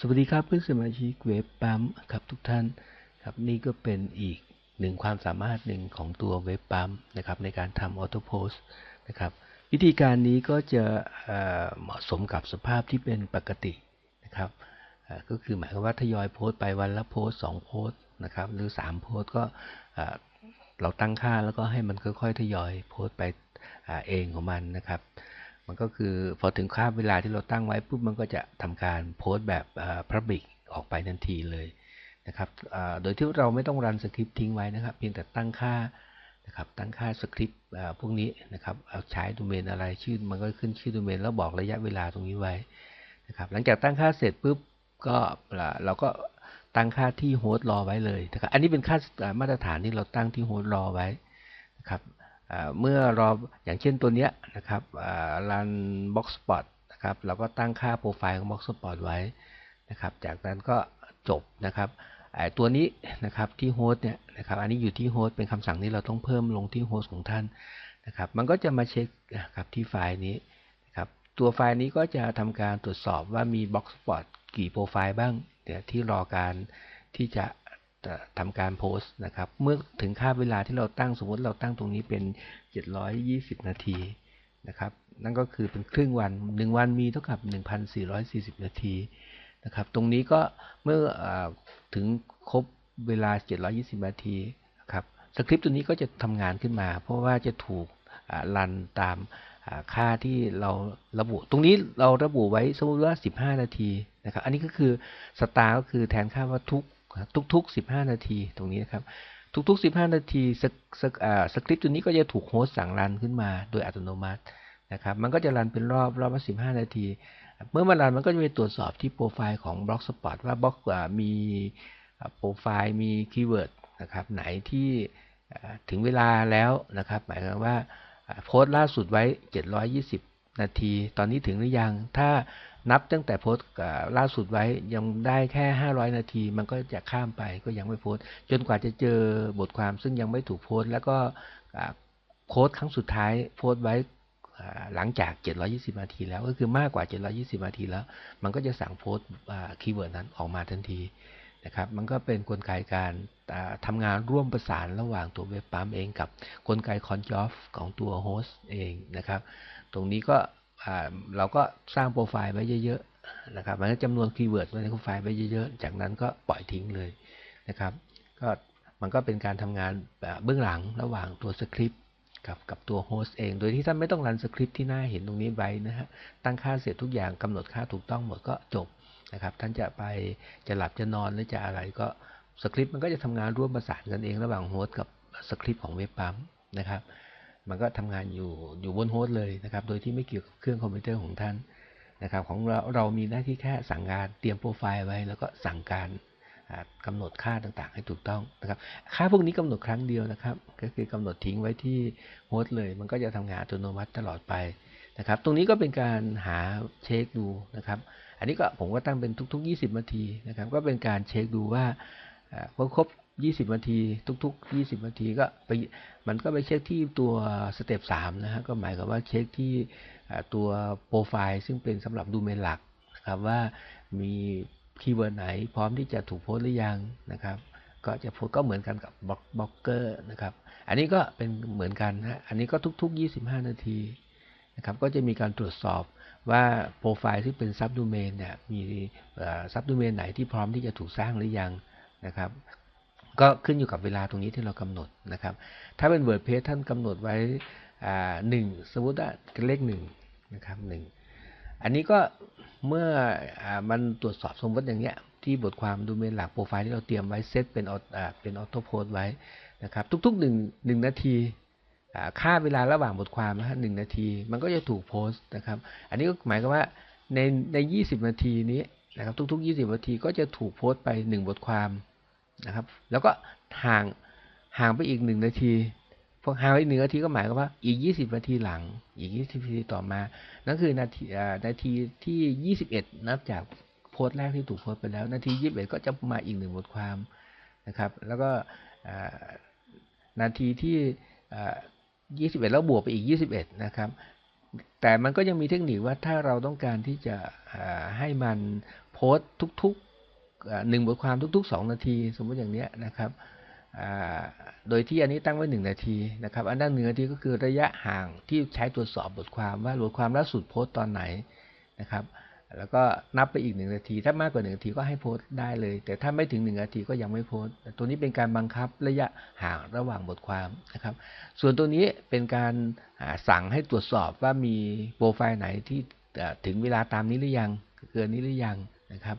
สวัสดีครับเพื่อนสมาชิกเว็บปั๊มครับทุกท่านครับนี่ก็เป็นอีกหนึ่งความสามารถหนึ่งของตัวเว็บปั๊มนะครับในการทำออโต้โพสนะครับวิธีการนี้ก็จะเหมาะสมกับสภาพที่เป็นปกตินะครับก็คือหมายความว่าทยอยโพสต์ไปวันละโพสต์สองโพสต์นะครับหรือสามโพสต์ก็เราตั้งค่าแล้วก็ให้มันค่อยๆทยอยโพสต์ไปอเองของมันนะครับ มันก็คือพอถึงค่าเวลาที่เราตั้งไว้ปุ๊บมันก็จะทำการโพสต์แบบพระบิกออกไปทันทีเลยนะครับโดยที่เราไม่ต้องรันสคริปต์ทิ้งไว้นะครับ เพียงแต่ตั้งค่านะครับตั้งค่าสคริปต์พวกนี้นะครับเอาใช้โดเมนอะไรชื่อมันก็ขึ้นชื่อโดเมนแล้วบอกระยะเวลาตรงนี้ไว้นะครับหลังจากตั้งค่าเสร็จปุ๊บก็อ่าเราก็ตั้งค่าที่โฮสต์รอไว้เลยนะครับอันนี้เป็นค่ามาตรฐานที่เราตั้งที่โฮสต์รอไว้นะครับ เมื่อรออย่างเช่นตัวเนี้ยนะครับรัน box spot นะครับเราก็ตั้งค่าโปรไฟล์ของ box spot ไว้นะครับ จากนั้นก็จบนะครับตัวนี้นะครับที่โฮสต์เนี่ยนะครับอันนี้อยู่ที่โฮสต์เป็นคำสั่งที่เราต้องเพิ่มลงที่โฮสต์ของท่านนะครับมันก็จะมาเช็คนะครับที่ไฟล์นี้นะครับตัวไฟล์นี้ก็จะทำการตรวจสอบว่ามี box spot กี่โปรไฟล์บ้างเดี๋ยวที่รอการที่จะ ทำการโพสต์นะครับ เมื่อถึงค่าเวลาที่เราตั้งสมมติเราตั้งตรงนี้เป็น 720 นาทีนะครับ นั่นก็คือเป็นครึ่งวัน 1 วันมีเท่ากับ 1,440 นาทีนะครับ ตรงนี้ก็เมื่ออถึงครบเวลา 720 นาทีนะครับ สคริปต์ตัวนี้ก็จะทำงานขึ้นมา เพราะว่าจะถูกรันตามค่าที่เราระบุ ตรงนี้เราระบุไว้สมมติว่า 15 นาทีนะครับ อันนี้ก็คือสตาร์ก็คือแทนค่าว่าทุก ทุกๆ 15 นาทีตรงนี้นะครับ ทุก ๆ 15 นาทีสสสคริปต์ตัวนี้ก็จะถูกโฮสต์สั่งรันขึ้นมาโดยอัตโนมัตินะครับ มันก็จะรันเป็นรอบรอบละ15 นาที เมื่อมันรันมันก็จะไปตรวจสอบที่โปรไฟล์ของ Blogspot ว่าบล็อกมีโปรไฟล์มีคีย์เวิร์ดนะครับไหนที่ถึงเวลาแล้วนะครับ หมายความว่าอ่าโพสต์ล่าสุดไว้ 720 นาที ตอนนี้ถึงหรือยัง ถ้า นับตั้งแต่โพสต์ล่าสุดไว้ยังได้แค่ 500 นาที มันก็จะข้ามไปก็ยังไม่โพสต์ จนกว่าจะเจอบทความซึ่งยังไม่ถูกโพสต์ แล้วก็โพส์ครั้งสุดท้ายโพสต์ไว้หลังจาก 720 นาทีแล้วก็คือมากกว่า 720 นาทีแล้ว มันก็จะสั่งโพสต์คีย์เวิร์ดนั้นออกมาทันทีนะครับ มันก็เป็นกลไกการทำงานร่วมประสานระหว่างตัวเว็บปั๊มเองกับกลไกคอนจอฟของตัวโฮสต์เองนะครับ ตรงนี้ก็ เราก็สร้างโปรไฟล์ไว้เยอะๆนะครับมันก็จำนวนคีย์เวิร์ดไว้ในโปรไฟล์ไว้เยอะๆ จากนั้นก็ปล่อยทิ้งเลยนะครับ ก็มันก็เป็นการทำงานเบื้องหลังระหว่างตัวสคริปต์กับกับตัวโฮสต์เอง โดยที่ท่านไม่ต้องรันสคริปต์ที่หน้าเห็นตรงนี้ไว้นะฮะ ตั้งค่าเสร็จทุกอย่างกำหนดค่าถูกต้องหมดก็จบนะครับ ท่านจะไปจะหลับจะนอนหรือจะอะไรก็สคริปต์มันก็จะทำงานร่วมประสานกันเองระหว่างโฮสต์กับสคริปต์ของเว็บปั๊มนะครับ มันก็ทำงานอยู่อยู่บนโฮสต์เลยนะครับ โดยที่ไม่เกี่ยวกับเครื่องคอมพิวเตอร์ของท่านนะครับ ของเราเรามีหน้าที่แค่สั่งงานเตรียมโปรไฟล์ไว้ แล้วก็สั่งการอ่ากำหนดค่าต่างๆ ให้ถูกต้องนะครับ ค่าพวกนี้กำหนดครั้งเดียวนะครับ ก็คือกำหนดทิ้งไว้ที่โฮสต์เลย มันก็จะทำงานอัตโนมัติตลอดไปนะครับ ตรงนี้ก็เป็นการหาเช็คดูนะครับ อันนี้ก็ผมก็ตั้งเป็นทุก ๆ 20นาทีนะครับ ก็เป็นการเช็คดูว่าอ่าพ อครบ20นาทีทุกๆ20นาทีก็ไปมันก็ไปเช็คที่ตัวสเต็ป3นะฮะก็หมายความว่าเช็คที่ตัวโปรไฟล์ซึ่งเป็นสำหรับดูเมนหลักนะครับว่ามีคีย์เวิร์ดไหนพร้อมที่จะถูกโพสหรือยังนะครับก็จะโพสก็เหมือนกันกับบล็อกบล็อกเกอร์นะครับอันนี้ก็เป็นเหมือนกันนะอันนี้ก็ทุก ๆ 25 นาทีนะครับก็จะมีการตรวจสอบว่าโปรไฟล์ที่เป็นซับดูเมนเนี่ยมีซับดูเมนไหนที่พร้อมที่จะถูกสร้างหรือยังนะครับ ก็ขึ้นอยู่กับเวลาตรงนี้ที่เรากำหนดนะครับ ถ้าเป็น WordPress ท่านกำหนดไว้หนึ่งสมมติว่าเลขหนึ่งนะครับหนึ่งอันนี้ก็เมื่ออมันตรวจสอบสมมติอย่างเงี้ยที่บทความดูเมนหลักโปรไฟล์ที่เราเตรียมไว้เซตเป็นออเป็นออโต้โพสไว้นะครับ ทุกๆหนึ่งหนึ่งนาทีค่าเวลาระหว่างบทความนะฮะหนึ่งนาที มันก็จะถูกโพสต์นะครับ อันนี้ก็หมายความว่าในในยี่สิบนาทีนี้นะครับ ทุกๆยี่สิบนาทีก็จะถูกโพสต์ไปหนึ่งบทความ นะครับ แล้วก็ห่างห่างไปอีกหนึ่งนาทีพอห่างไปหนึ่งนาทีก็หมายความว่าอีกยี่สิบนาทีหลัง อีกยี่สิบนาทีต่อมานั่นคือนาทีนาทีที่ยี่สิบเอ็ดนับจากโพสต์แรกที่ถูกโพสต์ไปแล้ว นาทียี่สิบเอ็ดก็จะมาอีกหนึ่งบทความนะครับ แล้วก็นาทีที่ยี่สิบเอ็ดแล้วบวกไปอีกยี่สิบเอ็ดนะครับแต่มันก็ยังมีเทคนิคว่าถ้าเราต้องการที่จะให้มันโพสต์ทุก หนึ่งบทความทุกๆสองนาที สมมติอย่างเนี้ยนะครับโดยที่อันนี้ตั้งไว้หนึ่งนาทีนะครับ อันนั้นหนึ่งนาทีก็คือระยะห่างที่ใช้ตรวจสอบบทความว่าบทความล่าสุดโพสต์ตอนไหนนะครับ แล้วก็นับไปอีกหนึ่งนาที ถ้ามากกว่าหนึ่งนาทีก็ให้โพสต์ได้เลย แต่ถ้าไม่ถึงหนึ่งนาทีก็ยังไม่โพสต์ตัวนี้เป็นการบังคับระยะห่างระหว่างบทความนะครับ ส่วนตัวนี้เป็นการสั่งให้ตรวจสอบว่ามีโปรไฟล์ไหนที่ถึงเวลาตามนี้หรือยังเกินนี้หรือยังนะครับ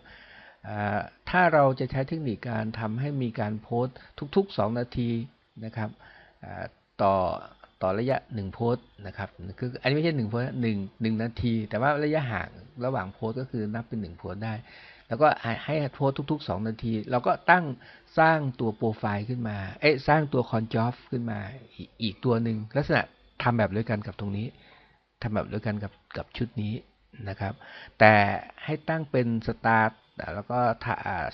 ถ้าเราจะใช้เทคนิคการทำให้มีการโพสต์ทุก ๆ 2 นาทีนะครับต่อต่อระยะ 1 โพสต์นะครับคืออันนี้ไม่ใช่1โพสต์หนึ่งหนึ่งนาที แต่ว่าระยะห่างระหว่างโพสต์ก็คือนับเป็น 1 โพสต์ได้ แล้วก็ให้โพสต์ทุก ๆ 2 นาที เราก็ตั้งสร้างตัวโปรไฟล์ขึ้นมาเอ๊ะสร้างตัวคอนจอฟขึ้นมาอีกอีกตัวหนึ่งลักษณะทำแบบเดียวกันกับตรงนี้ทำแบบเดียวกันกับกับชุดนี้นะครับ แต่ให้ตั้งเป็นสตาร์ท แล้วก็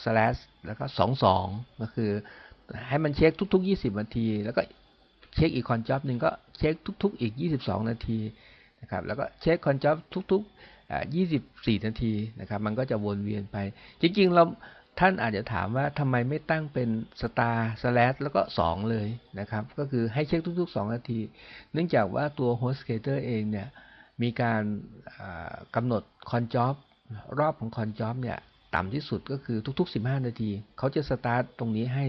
สแลชแล้วก็สองสองก็คือ ให้มันเช็คทุก ๆ 20นาที แล้วก็เช็คอีกคอนจ็อบหนึ่งก็เช็คทุก ๆ อีก 22 นาทีนะครับแล้วก็เช็คคอนจ็อบทุกๆอ่า24 นาทีนะครับ มันก็จะวนเวียนไป จริง ๆ เราท่านอาจจะถามว่าทำไมไม่ตั้งเป็นสตาร์สแลชแล้วก็ 2 เลยนะครับ ก็คือให้เช็คทุก ๆ 2 นาที เนื่องจากว่าตัว HostGator เองเนี่ยมีการกำหนดคอนจ็อบรอบของคอนจ็อบเนี่ย ต่ำที่สุดก็คือทุก ๆ 15 นาที เขาจะสตาร์ตตรงนี้ให้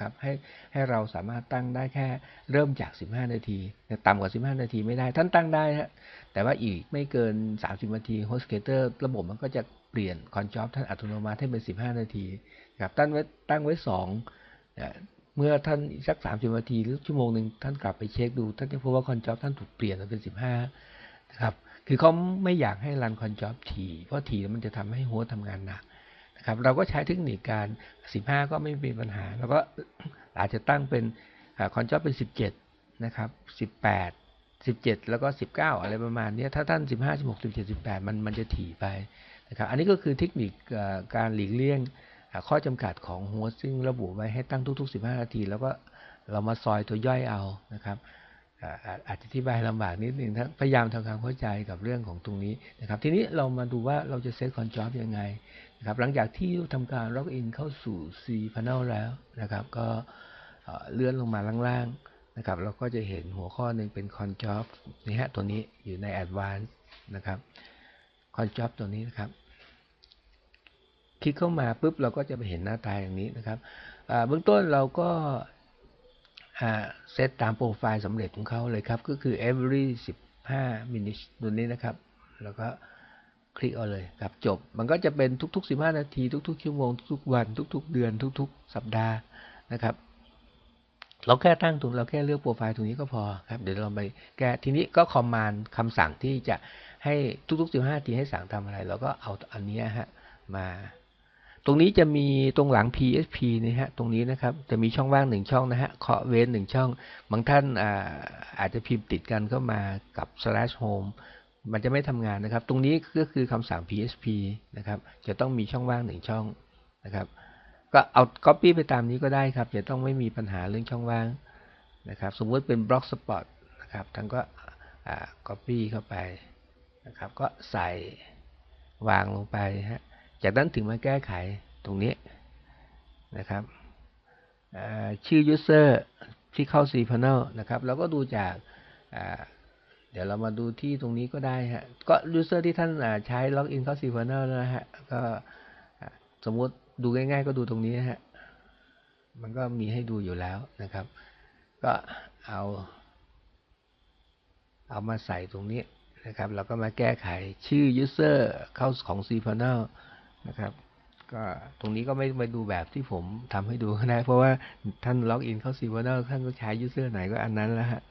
ครับให้ให้เราสามารถตั้งได้แค่เริ่มจาก 15 นาทีแต่ต่ำกว่า 15 นาทีไม่ได้ท่านตั้งได้ฮะแต่ว่าอีกไม่เกิน 30 นาที HostGator ระบบมันก็จะเปลี่ยนคอนจ็อบท่านอัตโนมัติให้เป็น 15 นาทีครับตั้งไว้ตั้งไว้2นะเมื่อท่านสัก 30 นาทีหรือชั่วโมงหนึ่งท่านกลับไปเช็คดู ท่านจะพบว่าคอนจ็อบท่านถูกเปลี่ยนเป็น 15นะครับคือเขาไม่อยากให้รันคอนจ็อบถี่เพราะถี่แล้วมันจะทำให้โฮสทำงานหนัก ครับเราก็ใช้เทคนิคการ 15 ก็ไม่มีปัญหา แล้วก็อาจจะตั้งเป็นคอนจ็อบเป็น 17 นะครับ 18 17 แล้วก็ 19 อะไรประมาณนี้ถ้าท่าน 15 16 17 18 มันมันจะถี่ไปนะครับอันนี้ก็คือเทคนิคการหลีกเลี่ยงข้อจำกัดของโฮสต์ซึ่งระบุไว้ให้ตั้งทุก ๆ 15 นาที แล้วก็เรามาซอยตัวย่อยเอานะครับอาจจะอธิบายลำบากนิดนึงถ้าพยายามทำความเข้าใจกับเรื่องของตรงนี้นะครับ ทีนี้เรามาดูว่าเราจะเซตคอนจ็อบยังไง นะครับหลังจากที่ทำการล็อกอินเข้าสู่ C Panel แล้วนะครับ ก็เลื่อนลงมาล่างๆนะครับเราก็จะเห็นหัวข้อหนึ่งเป็นคอนจ็อบนี่ฮะตัวนี้อยู่ใน Advanced นะครับคอนจ็อบตัวนี้นะครับ คลิกเข้ามาปุ๊บเราก็จะไปเห็นหน้าตาอย่างนี้นะครับเบื้องต้นเราก็เซตตามโปรไฟล์สำเร็จของเขาเลยครับ ก็คือ every 15 minutes ตัวนี้นะครับ แล้วก็ คลิกเอาเลยครับจบ มันก็จะเป็นทุกๆ 15 นาที ทุกๆชั่วโมงทุกๆวัน ทุก ๆ เดือน ทุก ๆ สัปดาห์นะครับ เราแค่ตั้งตรงเราแค่เลือกโปรไฟล์ตรงนี้ก็พอครับ เดี๋ยวเราไปแก้ทีนี้ก็คอมมานด์คำสั่งที่จะให้ทุกๆ 15 นาทีให้สั่งทำอะไร เราก็เอาอันนี้ฮะมา ตรงนี้จะมีตรงหลัง PHP นะฮะตรงนี้นะครับจะมีช่องว่างหนึ่งช่องนะฮะเคาะเว้นหนึ่งช่อง บางท่านอาอาจจะพิมพ์ติดกันเข้ามากับ slash home มันจะไม่ทำงานนะครับ ตรงนี้ก็คือคำสั่ง PHP นะครับ จะต้องมีช่องว่างหนึ่งช่องนะครับ ก็เอา copy ไปตามนี้ก็ได้ครับ จะต้องไม่มีปัญหาเรื่องช่องว่างนะครับ สมมติเป็น block spot นะครับท่านก็ copy เข้าไปนะครับ ก็ใส่วางลงไปฮะ จากนั้นถึงมาแก้ไขตรงนี้นะครับชื่อ user ที่เข้า cPanel นะครับ เราก็ดูจาก ดี๋ยวเรามาดูที่ตรงนี้ก็ได้ฮะ ก็ user ที่ท่านใช้ login เข้า cPanel นะฮะ ก็สมมติดูง่ายๆ ก็ดูตรงนี้ฮะ มันก็มีให้ดูอยู่แล้วนะครับ ก็เอา เอามาใส่ตรงนี้นะครับ เราก็มาแก้ไขชื่อ user เข้าของ cPanel นะครับ ก็ตรงนี้ก็ไม่ไปดูแบบที่ผมทำให้ดูก็ได้เพราะว่าท่านล็อกอินเข้า cPanel ท่านก็ใช้ user ไหนก็อันนั้นแล้วฮะ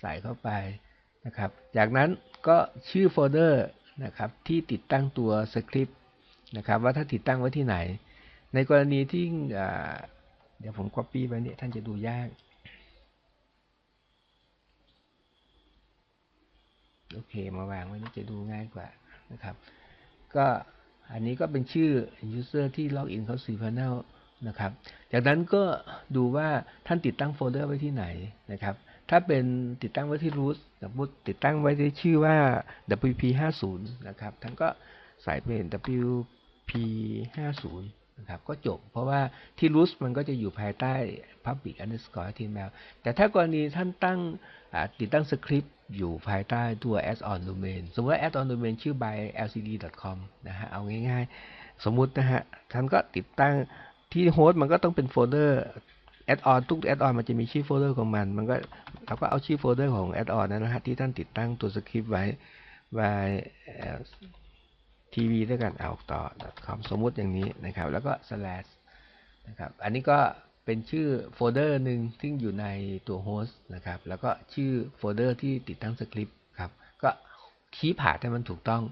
ใส่เข้าไป นะครับ จากนั้นก็ชื่อโฟลเดอร์นะครับที่ติดตั้งตัวสคริปต์นะครับว่าถ้าติดตั้งไว้ที่ไหน ในกรณีที่เดี๋ยวผม copy ไปเนี่ยท่านจะดูยากโอเคมาวางไว้นี่จะดูง่ายกว่านะครับ ก็อันนี้ก็เป็นชื่อ user ที่ล็อกอินเข้า cPanel นะครับ จากนั้นก็ดูว่าท่านติดตั้งโฟลเดอร์ไว้ที่ไหนนะครับ ถ้าเป็นติดตั้งไว้ที่ root สมมติติดตั้งไว้ที่ชื่อว่า wp50 นะครับท่านก็ใส่เป็น wp 5 0นะครับก็จบ เพราะว่าที่ root มันก็จะอยู่ภายใต้ public underscore html แต่ถ้ากรณีท่านตั้งติดตั้งสคริปต์อยู่ภายใต้ตัว add-on domain สมมติว่า add-on domain ชื่อ by lcd.com นะฮะเอาง่ายๆ สมมุตินะฮะท่านก็ติดตั้งที่โฮสต์มันก็ต้องเป็นโฟลเดอร์ add-on ทุก add-on มันจะมีชื่อโฟลเดอร์ของมัน มันก็เราก็เอาชื่อโฟลเดอร์ของ add-on นั้นนะฮะที่ท่านติดตั้งตัวสคริปต์ไว้ by tv ด้วยกันเอาต่อ .com สมมุติอย่างนี้นะครับ แล้วก็ slash นะครับ อันนี้ก็เป็นชื่อโฟลเดอร์หนึ่งที่อยู่ในตัวโฮสต์นะครับ แล้วก็ชื่อโฟลเดอร์ที่ติดตั้งสคริปต์ครับ ก็คีย์ผ่าให้มันถูกต้อง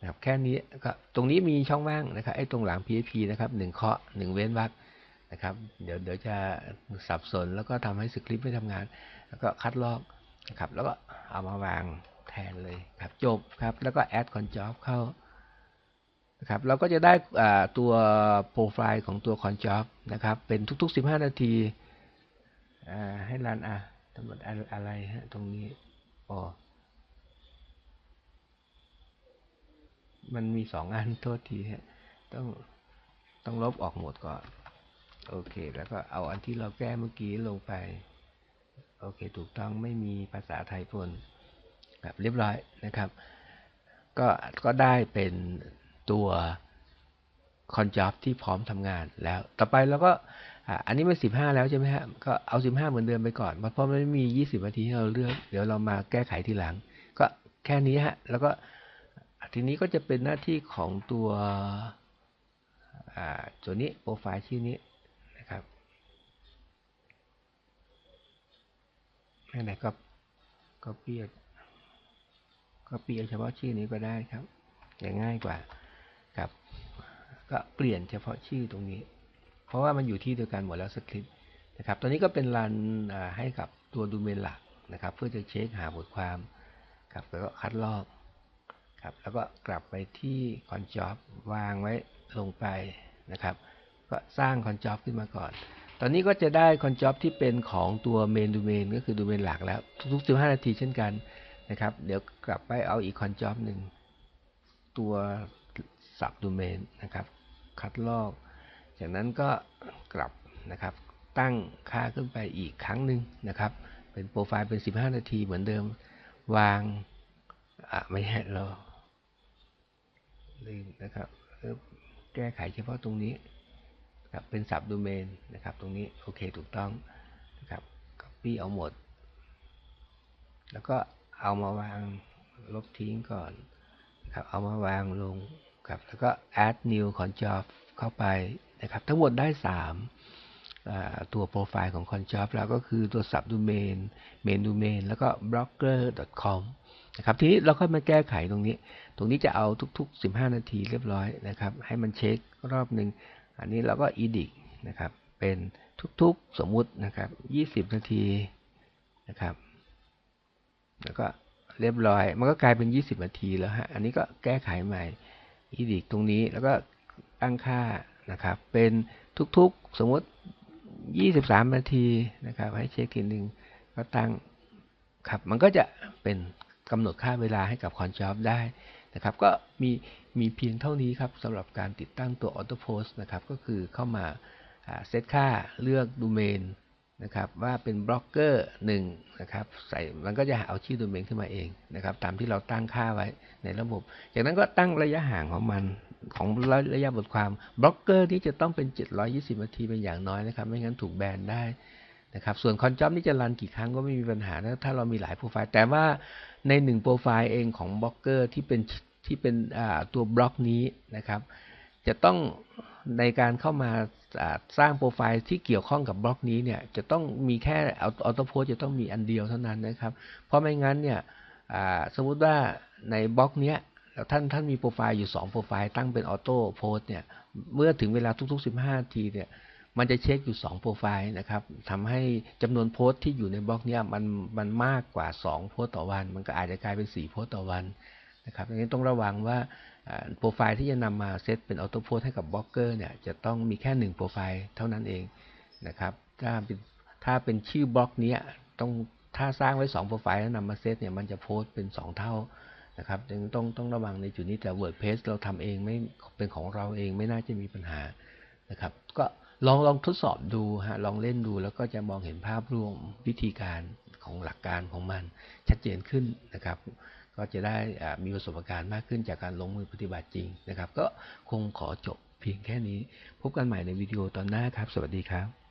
นะครับ แค่นี้ก็ตรงนี้มีช่องว่างนะครับ ไอ้ตรงหลัง php นะครับหนึ่งเคาะหนึ่งเว้นวรรค นะครับ เดี๋ยวเดี๋ยวจะสับสนแล้วก็ทำให้สคริปต์ไม่ทำงาน แล้วก็คัดลอกนะครับแล้วก็เอามาวางแทนเลยครับจบครับ แล้วก็ add conjob เข้านะครับเราก็จะได้ตัวโปรไฟล์ของตัว conjob นะครับ เป็นทุก ๆ 15 นาทีให้รันอะทั้งหมดอะไรฮะตรงนี้อ๋อมันมีสองอันโทษทีฮะต้องต้องลบออกหมดก่อน โอเค แล้วก็เอาอันที่เราแก้เมื่อกี้ลงไป โอเค ถูกต้องไม่มีภาษาไทยปนแบบเรียบร้อยนะครับ ก็ก็ได้เป็นตัวคอนจ็อบที่พร้อมทำงานแล้ว ต่อไปเราก็อันนี้มันสิบห้าแล้วใช่ไหมฮะ ก็เอาสิบห้าเหมือนเดิมไปก่อน เพราะมันไม่มียี่สิบนาทีให้เราเลือก เดี๋ยวเรามาแก้ไขทีหลัง ก็แค่นี้ฮะ แล้วก็ทีนี้ก็จะเป็นหน้าที่ของตัวตัวนี้โปรไฟล์ชื่อนี้นะครับ ไหนก็ก็เปียก็เปียเฉพาะชื่อนี้ก็ได้ครับอย่างง่ายกว่าครับ ก็เปลี่ยนเฉพาะชื่อตรงนี้ เพราะว่ามันอยู่ที่เดียวกันหมดแล้วสคริปต์นะครับ ตอนนี้ก็เป็นรันให้กับตัวดูเมนหลักนะครับ เพื่อจะเช็คหาบทความครับแล้วก็คัดลอกครับ แล้วก็กลับไปที่คอนจ็อบวางไว้ลงไปนะครับ ก็สร้างคอนจ็อบขึ้นมาก่อน ตอนนี้ก็จะได้คอนจ็อบที่เป็นของตัวเมนดูเมนก็คือดูเมนหลักแล้ว ทุกๆ15 นาทีเช่นกันนะครับ เดี๋ยวกลับไปเอาอีกคอนจ็อบหนึ่งตัวสับดูเมนนะครับ คัดลอก จากนั้นก็กลับนะครับ ตั้งค่าขึ้นไปอีกครั้งหนึ่งนะครับ เป็นโปรไฟล์เป็น 15 นาทีเหมือนเดิม วางอะไม่ใช่เราลืมนะครับ แก้ไขเฉพาะตรงนี้ ครับเป็นสับดูเมนนะครับ ตรงนี้โอเคถูกต้องนะครับ copy เอาหมด แล้วก็เอามาวางลบทิ้งก่อนนะครับเอามาวางลงครับแล้วก็ add new conjob เข้าไปนะครับ ทั้งหมดได้ 3 ตัวโปรไฟล์ของ conjob แล้วก็คือตัว subdomain main domain แล้วก็ blogger.com นะครับทีนี้เราก็มาแก้ไขตรงนี้ ตรงนี้จะเอาทุก ๆ 15 นาทีเรียบร้อยนะครับ ให้มันเช็ครอบหนึ่ง อันนี้เราก็ edit นะครับ เป็นทุกๆสมมุตินะครับ 20 นาทีนะครับ แล้วก็เรียบร้อย มันก็กลายเป็น 20 นาทีแล้วฮะ อันนี้ก็แก้ไขใหม่อีดิกตรงนี้แล้วก็ตั้งค่านะครับ เป็นทุกๆสมมติ 23 นาทีนะครับ ให้เช็คทีหนึ่งก็ตั้งครับ มันก็จะเป็นกำหนดค่าเวลาให้กับคอนจ็อบได้นะครับ ก็มี มีเพียงเท่านี้ครับสำหรับการติดตั้งตัว Auto Post นะครับ ก็คือเข้ามาเซตค่าเลือกดูเมนนะครับว่าเป็นบล็อกเกอร์หนึ่งนะครับใส่มันก็จะเอาชื่อโดเมนขึ้นมาเองนะครับตามที่เราตั้งค่าไว้ในระบบ จากนั้นก็ตั้งระยะห่างของมันของระยะบทความบล็อกเกอร์ที่จะต้องเป็น 720 นาทีเป็นอย่างน้อยนะครับ ไม่งั้นถูกแบนได้นะครับส่วนคอนจ็อบนี่จะรันกี่ครั้งก็ไม่มีปัญหานะถ้าเรามีหลายโปรไฟล์ แต่ว่าในหนึ่งโปรไฟล์เองของบล็อกเกอร์ที่เป็น ที่เป็นตัวบล็อกนี้นะครับ จะต้องในการเข้ามาสร้างโปรไฟล์ที่เกี่ยวข้องกับบล็อกนี้เนี่ยจะต้องมีแค่ออโต้โพสจะต้องมีอันเดียวเท่านั้นนะครับ เพราะไม่งั้นเนี่ยสมมุติว่าในบล็อกเนี้ยท่านท่านมีโปรไฟล์อยู่ 2 โปรไฟล์ตั้งเป็นออโต้โพสเนี่ยเมื่อถึงเวลาทุก ๆ 15นาทีเนี่ยมันจะเช็คอยู่ 2 โปรไฟล์นะครับทำให้จำนวนโพสที่อยู่ในบล็อกเนี้ยมันมันมากกว่า 2 โพสต่อวัน มันก็อาจจะกลายเป็น 4 โพสต่อวัน นะครับดังนี้ต้องระวังว่าโปรไฟล์ที่จะนำมาเซตเป็นออโต้โพสให้กับบล็อกเกอร์เนี่ยจะต้องมีแค่1โปรไฟล์เท่านั้นเองนะครับถ้าเป็นถ้าเป็นชื่อบล็อกนี้ต้องถ้าสร้างไว้2โปรไฟล์แล้วนำมาเซตเนี่ยมันจะโพสเป็น 2 เท่านะครับยังต้องต้องระวังในจุดนี้แต่ WordPress เราทำเองไม่เป็นของเราเองไม่น่าจะมีปัญหานะครับก็ลองลองทดสอบดูฮะลองเล่นดูแล้วก็จะมองเห็นภาพรวมวิธีการของหลักการของมันชัดเจนขึ้นนะครับ ก็จะได้มีประสบการณ์มากขึ้นจากการลงมือปฏิบัติจริงนะครับ ก็คงขอจบเพียงแค่นี้ พบกันใหม่ในวิดีโอตอนหน้าครับ สวัสดีครับ